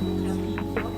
차량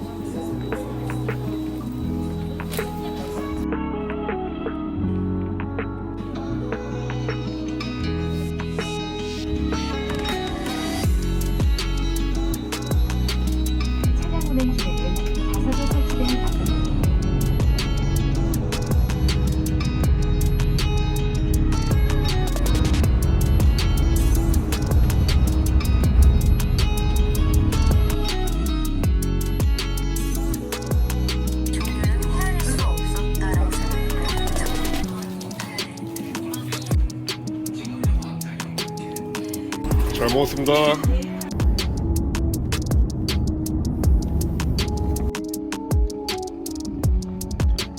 잘 먹었습니다.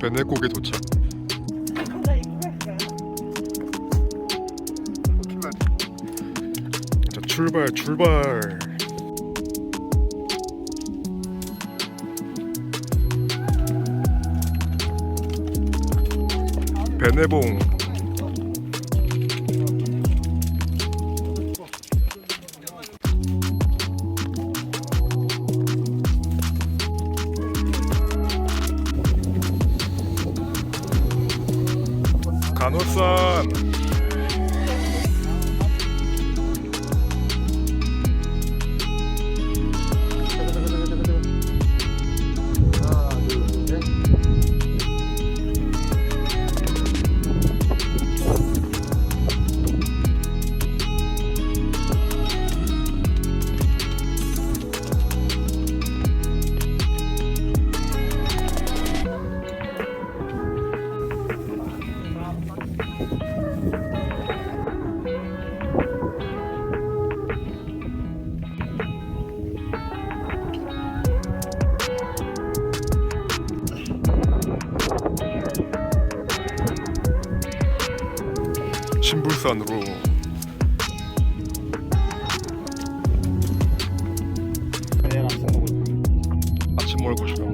베네곡에 도착. 자 출발 출발. 베네봉. 간 신불산으로. 아침 먹을 곳이라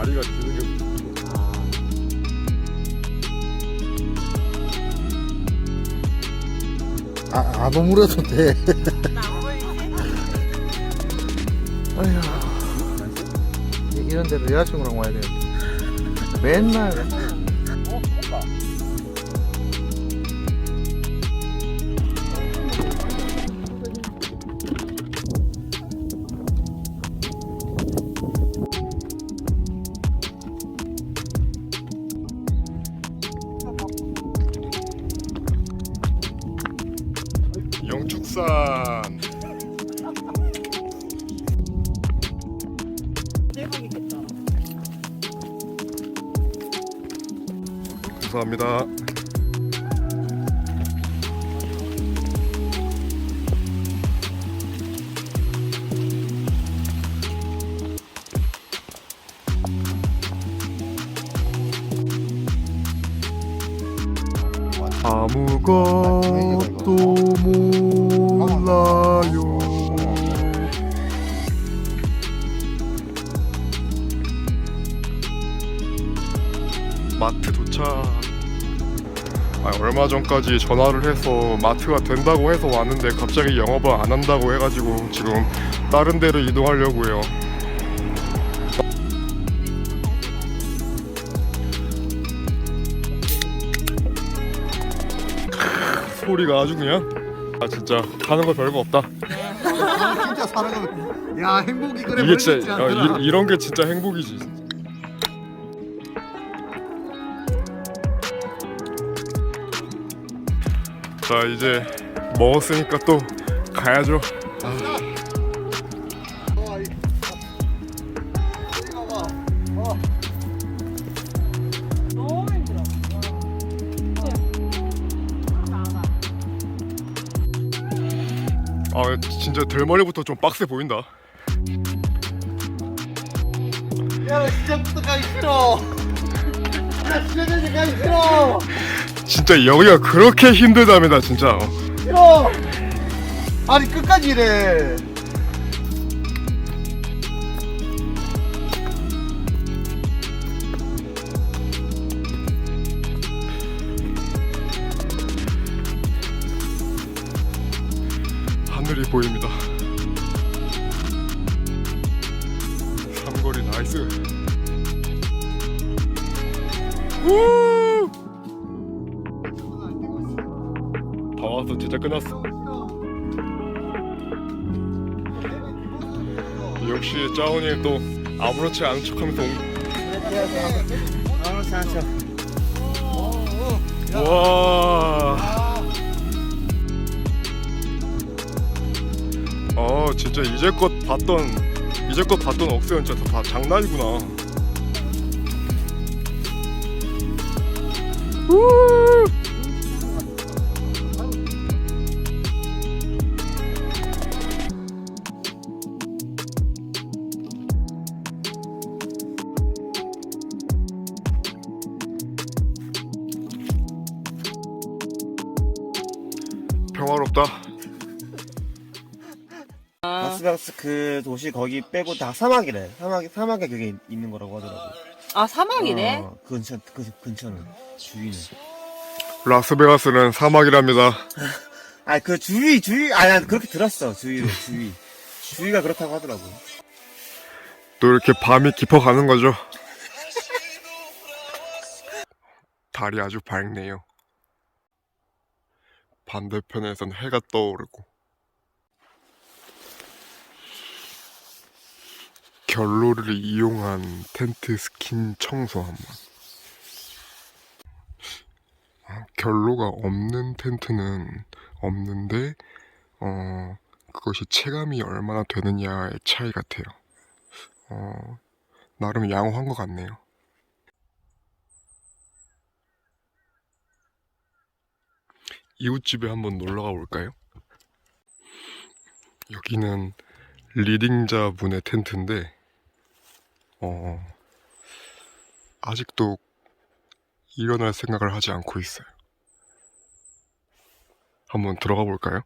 다리가 드는 게 아, 안 오므려도 돼. 아휴. 이런 데로 여자친구랑 와야 돼 맨날 영축산 감사합니다. 아무것 마트 도착. 아, 얼마 전까지 전화를 해서 마트가 된다고 해서 왔는데 갑자기 영업을 안 한다고 해가지고 지금 다른 데로 이동하려고요. 소리가 아주 그냥 아 진짜 하는 거 별거 없다. 진짜 사는 거야 행복이 그래 이게 진짜 어, 이, 이런 게 진짜 행복이지. 자 이제 먹었으니까 또 가야죠. 아 진짜 들머리부터 좀 빡세 보인다. 야, 나 시작부터 가기 싫어. 나 시작부터 가기 싫어. 진짜 여기가 그렇게 힘들답니다 진짜. 싫어. 아니 끝까지 이래. 하늘이 보입니다. 삼거리 나이스. 우! 다 왔어 진짜 끝났어. 역시 짜오님 또 아무렇지 않은 척하면서 온. 아무렇지 않죠. 와. 어 진짜 이제껏 봤던 이제껏 봤던 억새는 진짜 다 장난이구나. 우! 평화롭다. 라스베가스 그 도시 거기 빼고 다 사막이래. 사막에 사막에 그게 있는 거라고 하더라고. 아 사막이네. 어, 그 근처 그 근처는 주위는. 라스베가스는 사막이랍니다. 아 그 주위 주위 아니 난 그렇게 들었어 주위를 주위 주위가 그렇다고 하더라고. 또 이렇게 밤이 깊어가는 거죠. 달이 아주 밝네요. 반대편에선 해가 떠오르고 결로를 이용한 텐트 스킨 청소 한번. 아, 결로가 없는 텐트는 없는데 어 그것이 체감이 얼마나 되느냐의 차이 같아요. 어, 나름 양호한 것 같네요. 이웃집에 한번 놀러 가 볼까요? 여기는 리딩자 분의 텐트인데, 어, 아직도 일어날 생각을 하지 않고 있어요. 한번 들어가 볼까요?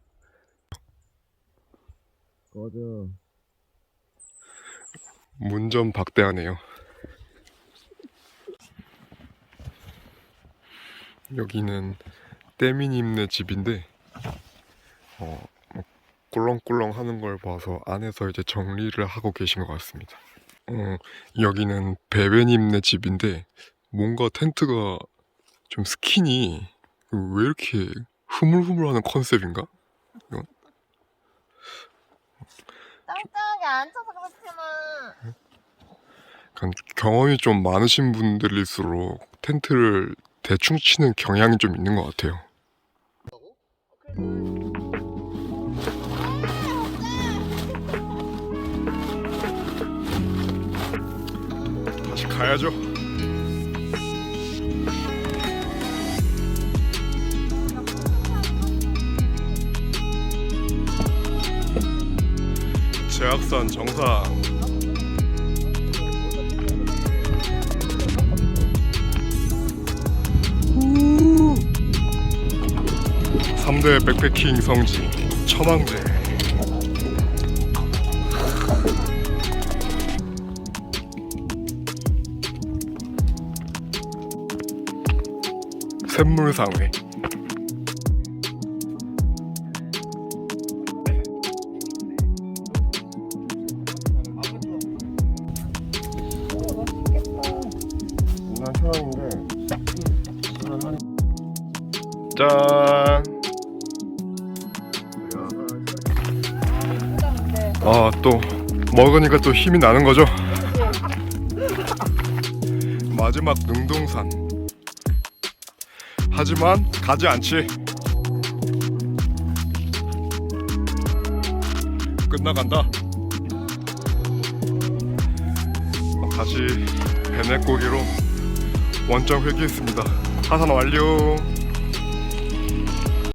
맞아. 문좀 박대하네요. 여기는 떼미님네 집인데, 어, 뭐 꿀렁꿀렁 하는 걸 봐서 안에서 이제 정리를 하고 계신 것 같습니다. 어, 여기는 베베님네 집인데, 뭔가 텐트가 좀 스킨이 왜 이렇게 흐물흐물하는 컨셉인가? 땅땅하게 앉아서. 약간 경험이 좀 많으신 분들일수록 텐트를 대충 치는 경향이 좀 있는 것 같아요. 다시 가야죠. 제악산 정상. 삼대 백패킹 성지 천왕제. 샘물상회. 난 천왕인데. 짠 아 또 먹으니까 또 힘이 나는 거죠. 마지막 능동산. 하지만 가지 않지. 끝나간다. 다시 배냇고기로 원점 회귀했습니다. 하산 완료.